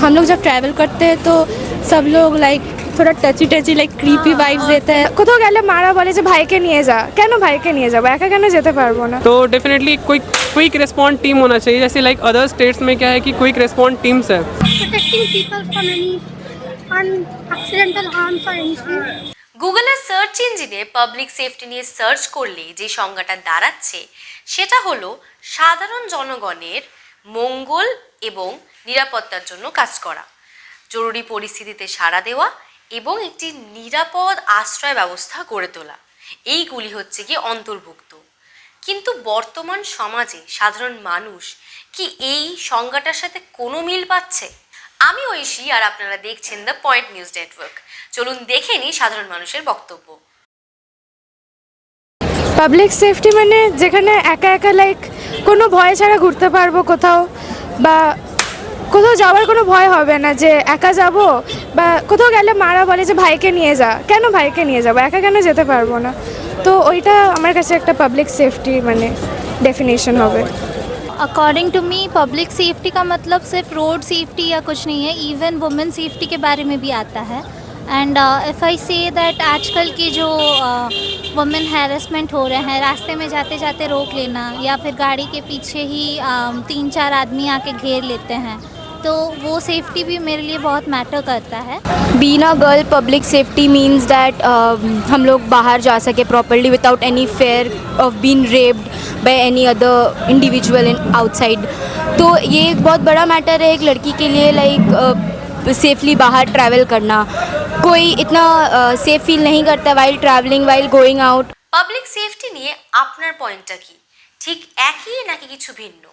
हम लोग जब ट्रैवल करते हैं तो सब लोग लाइक थोड़ा touchy touchy like creepy vibes যেতে হয় কোথাও গেলে মারা বলে যে ভাইকে নিয়ে যা কেন ভাইকে নিয়ে যাবো একা কেন যেতে পারবো না तो डेफिनेटली कोई क्विक रिस्पॉन्ड टीम होना चाहिए जैसे लाइक अदर स्टेट्स में क्या है कि क्विक रिस्पॉन्ड टीम्स है protecting people from any un- accidental harms or anything. গুগলের সার্চ ইঞ্জিনে পাবলিক সেফটি নিয়ে সার্চ করলে যে সংজ্ঞাটা দাঁড়াচ্ছে সেটা হলো সাধারণ জনগণের মঙ্গল এবং নিরাপত্তার জন্য কাজ করা। জরুরি পরিস্থিতিতে সাড়া দেওয়া এবং একটি নিরাপদ আশ্রয় ব্যবস্থা গড়ে তোলা। এইগুলি হচ্ছে কি অন্তর্ভুক্ত। কিন্তু বর্তমান সমাজে সাধারণ মানুষ কি এই সংজ্ঞাটার সাথে কোনো মিল পাচ্ছে? আমি ঐশী আর আপনারা দেখছেন দ্য পয়েন্ট নিউজ নেটওয়ার্ক চলুন দেখে নিই সাধারণ মানুষের বক্তব্য। পাবলিক সেফটি মানে যেখানে একা একা লাইক কোনো ভয় ছাড়া ঘুরতে পারবো কোথাও বা কোথাও যাওয়ার কোনো ভয় হবে না যে একা যাব বা কোথাও গেলে মারা বলে যে ভাইকে নিয়ে যা কেন ভাইকে নিয়ে যাবো একা কেন যেতে পারবো না তো ওইটা আমার কাছে একটা পাবলিক সেফটি মানে ডেফিনেশন হবে according to me public safety का मतलब सिर्फ रोड सेफ्टी या कुछ नहीं है इवन वुमेन सेफ्टी के बारे में भी आता है and if I say that आजकल के जो वुमेन हैरेसमेंट हो रहे हैं रास्ते में जाते जाते रोक लेना या फिर गाड़ी के पीछे ही uh, तीन चार आदमी आके घेर लेते हैं तो वो सेफ्टी भी मेरे लिए बहुत मैटर करता है। Being girl public safety means that um, हम लोग बाहर जा सके properly without any fear of being raped by any other individual in outside तो ये एक बहुत बड़ा मैटर है एक लड़की के लिए लाइक सेफली बाहर ट्रैवल करना। कोई इतना सेफ फील नहीं करता while travelling while going out public safety নিয়ে আপনার পয়েন্টটা কি ঠিক একই নাকি কিছু ভিন্ন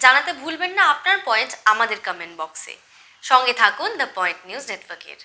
জানাতে ভুলবেন না আপনার পয়েন্ট আমাদের কমেন্ট বক্সে সঙ্গে থাকুন দ্য পয়েন্ট নিউজ নেটওয়ার্কের